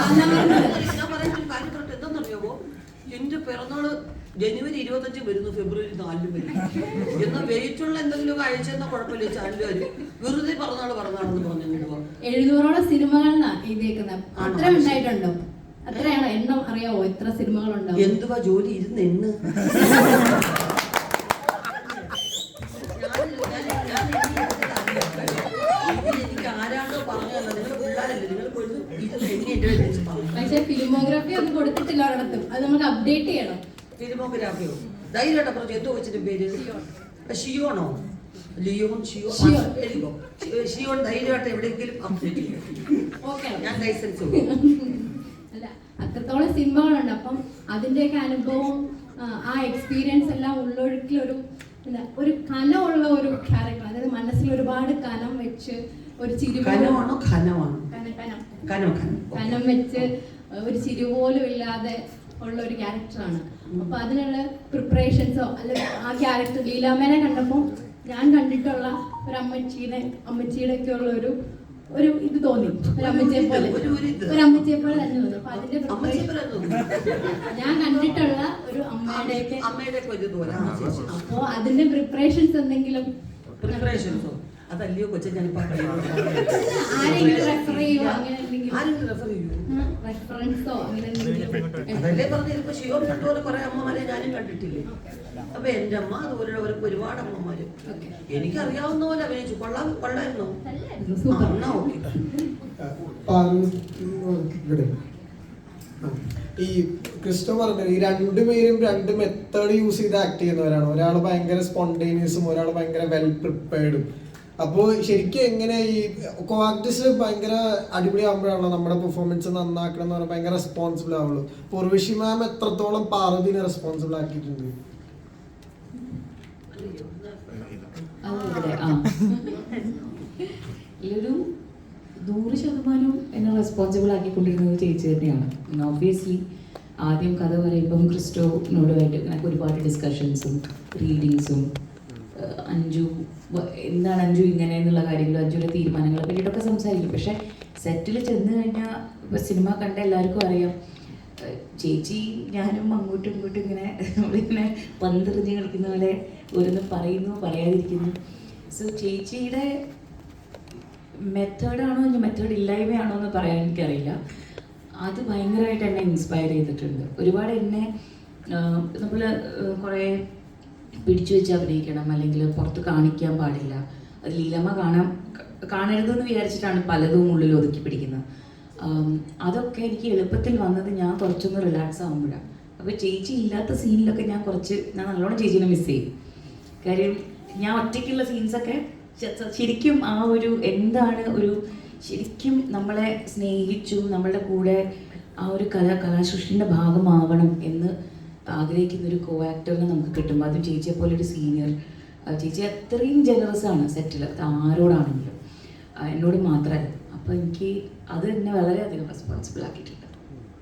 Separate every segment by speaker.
Speaker 1: ഞാൻ പറയുന്ന കാര്യം തൊട്ട് എന്താണെന്നറിയാമോ എന്റെ പിറന്നാൾ ജനുവരി ഇരുപത്തഞ്ച് വരുന്നു ഫെബ്രുവരി നാലിലും വരും എന്നാൽ വെയിറ്റുള്ള എന്തെങ്കിലും അയച്ചെന്ന കുഴപ്പമില്ല ചാനലുകാര് വെറുതെ പിറന്നാൾ പറഞ്ഞാണെന്ന് പറഞ്ഞു
Speaker 2: എഴുന്നൂറോളം സിനിമകളാണ് എഴുതിയേക്കുന്നത്? അത്ര ഉണ്ടായിട്ടുണ്ടോ? അത്രയാണോ എണ്ണം അറിയാവോ? എത്ര സിനിമകളുണ്ടാവും?
Speaker 1: എന്തുവാ ജോലി ഇരുന്ന് എണ്ണ്
Speaker 2: പക്ഷെ ഫിലിമോഗ്രാഫി ഒന്നും കൊടുത്തിട്ടില്ല ഒരിടത്തും. അത് നമുക്ക് അപ്ഡേറ്റ് ചെയ്യണം.
Speaker 1: ഫിലിമോഗ്രാഫിയോ ധൈര്യമായിട്ട് പറഞ്ഞു എന്തോ വെച്ചിട്ട് പേര് ഷിയോണോ? ലിയോൺ ഷിയോ. എഴുതിക്കോ ഷിയോൺ ധൈര്യമായിട്ട് എവിടെയെങ്കിലും അപ്ഡേറ്റ് ചെയ്യും. ഞാൻ ലൈസൻസ്
Speaker 2: അല്ല അത്രത്തോളം സിനിമകളുണ്ട് അപ്പം അതിന്റെയൊക്കെ അനുഭവം ആ, എക്സ്പീരിയൻസ് എല്ലാം ഉള്ളൊഴുക്കിൽ ഒരു എന്താ ഒരു കനമുള്ള ഒരു ക്യാരക്ടർ അതായത് മനസ്സിൽ ഒരുപാട് കനം വെച്ച് ഒരു ചിരി
Speaker 1: കനമാണോ? കനമാണോ?
Speaker 2: കനം. വെച്ച് ഒരു ചിരി പോലും ഇല്ലാതെ ഉള്ള ഒരു ക്യാരക്ടറാണ് അപ്പൊ അതിനുള്ള പ്രിപ്പറേഷൻസോ അല്ലെങ്കിൽ ആ ക്യാരക്ടർ ലീലാമേനെ കണ്ടപ്പോൾ ഞാൻ കണ്ടിട്ടുള്ള ഒരു അമ്മച്ചീനെ അമ്മച്ചിയുടെ ഒക്കെ ഉള്ള ഒരു ഒരു ഇത് തോന്നി. ഒരു അമ്മച്ചിയെ പോലെ.
Speaker 1: ഒരു-
Speaker 2: അമ്മച്ചിയെ പോലെ തന്നെ തോന്നി. അപ്പൊ അതിന്റെ ഞാൻ കണ്ടിട്ടുള്ള ഒരു അമ്മയുടെയൊക്കെ
Speaker 1: അമ്മയുടെ.
Speaker 2: അപ്പോ അതിന്റെ പ്രിപ്പറേഷൻസ് എന്തെങ്കിലും
Speaker 1: പ്രിപ്പറേഷൻസോ അതല്ലയോ കൊച്ചു ഞാനിപ്പോ
Speaker 2: ആരെങ്കിലും റെഫറൻസോ
Speaker 1: അതല്ലേ പറഞ്ഞ ഇപ്പൊ ഷിയോൺ കണ്ടുപോലെ കുറെ അമ്മമാരെ ഞാനും കണ്ടിട്ടില്ലേ? അപ്പൊ എന്റെ അമ്മ അതുപോലെ അവർക്ക് ഒരുപാട് അമ്മമാര്.
Speaker 2: എനിക്ക്
Speaker 1: എനിക്കറിയാവുന്ന പോലെ അഭിനയിച്ചു. കൊള്ളാം കൊള്ളായിരുന്നോ. എന്നാ ഓക്കെ.
Speaker 3: ഈ ക്രിസ്റ്റോ പറഞ്ഞ ഈ രണ്ടുപേരും രണ്ട് മെത്തേഡ് യൂസ് ചെയ്ത് ആക്ട് ചെയ്യുന്നവരാണ്. ഒരാൾ ഭയങ്കര സ്പോണ്ടേനിയസും ഒരാൾ ഭയങ്കര വെൽ പ്രിപ്പയർഡും അപ്പോൾ ശരിക്കും എങ്ങനെ ഈ കോആക്ടേഴ്സ് ഭയങ്കര അടിപൊളിയാകുമ്പോഴാണല്ലോ നമ്മുടെ പെർഫോമൻസ് നന്നാക്കണം എന്ന് പറഞ്ഞാൽ ഭയങ്കര റെസ്പോൺസിബിൾ ആവുള്ളൂ. പൂർവിഷി മാം എത്രത്തോളം പാർവതിനെ റെസ്പോൺസിബിൾ ആക്കിയിട്ടുണ്ട്?
Speaker 4: ഈയൊരു നൂറ് ശതമാനം എന്നെ റെസ്പോൺസിബിൾ ആക്കിക്കൊണ്ടിരുന്നത് ചേച്ചി തന്നെയാണ്. ഓബിയസ്ലി ആദ്യം കഥ പറയുമ്പം ക്രിസ്റ്റോനോടുമായിട്ട് എനിക്ക് ഒരുപാട് ഡിസ്കഷൻസും റീഡിങ്സും അഞ്ജു എന്താണ് അഞ്ജു ഇങ്ങനെ എന്നുള്ള കാര്യങ്ങൾ അഞ്ജുവിന്റെ തീരുമാനങ്ങളെ പറ്റിയിട്ടൊക്കെ സംസാരിക്കും. പക്ഷേ സെറ്റിൽ ചെന്ന് കഴിഞ്ഞാൽ ഇപ്പോൾ സിനിമ കണ്ട എല്ലാവർക്കും അറിയാം. ചേച്ചി ഞാനും അങ്ങോട്ടും ഇങ്ങോട്ടും ഇങ്ങനെ നമ്മളിങ്ങനെ പന്തെറിഞ്ഞ് കളിക്കുന്ന പോലെ ഓരോന്ന് പറയുന്നു പറയാതിരിക്കുന്നു. സോ ചേച്ചിയുടെ മെത്തേഡാണോ ഇനി മെത്തേഡ് ഇല്ലായ്മയാണോ എന്ന് പറയാൻ എനിക്കറിയില്ല. അത് ഭയങ്കരമായിട്ട് എന്നെ ഇൻസ്പയർ ചെയ്തിട്ടുണ്ട്. ഒരുപാട് എന്നെ നമ്മൾ കുറേ പിടിച്ചു വെച്ച് അഭിനയിക്കണം അല്ലെങ്കിൽ പുറത്ത് കാണിക്കാൻ പാടില്ല. അത് ലീലമ്മ കാണാൻ കാണരുതെന്ന് വിചാരിച്ചിട്ടാണ് പലതും ഉള്ളിൽ ഒതുക്കി പിടിക്കുന്നത്. അതൊക്കെ എനിക്ക് എളുപ്പത്തിൽ വന്നത് ഞാൻ കുറച്ചൊന്ന് റിലാക്സ് ആകുമ്പോഴാണ് അപ്പോൾ ചേച്ചി ഇല്ലാത്ത സീനിലൊക്കെ ഞാൻ കുറച്ച് ഞാൻ നല്ലോണം ചേച്ചീനെ മിസ് ചെയ്യും. കാര്യം ഞാൻ ഒറ്റയ്ക്കുള്ള സീൻസൊക്കെ ശരിക്കും ആ ഒരു എന്താണ് ഒരു ശരിക്കും നമ്മളെ സ്നേഹിച്ചും നമ്മളുടെ കൂടെ ആ ഒരു കല കലാസൃഷ്ടിന്റെ ഭാഗമാവണം എന്ന് ആഗ്രഹിക്കുന്ന ഒരു കോ ആക്ടറിനെ നമുക്ക് കിട്ടുമ്പോൾ അതും ചേച്ചിയെ പോലെ ഒരു സീനിയർ ചേച്ചി അത്രയും ജനറസ് ആണ് സെറ്റിൽ അത് ആരോടാണെങ്കിലും. എന്നോട് മാത്രമല്ല അപ്പോൾ എനിക്ക് അത് എന്നെ വളരെയധികം റെസ്പോൺസിബിൾ ആക്കിയിട്ടുണ്ട്.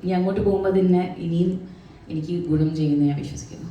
Speaker 4: ഇനി അങ്ങോട്ട് പോകുമ്പോൾ തന്നെ ഇനിയും എനിക്ക് ഗുണം ചെയ്യുമെന്ന് ഞാൻ വിശ്വസിക്കുന്നു.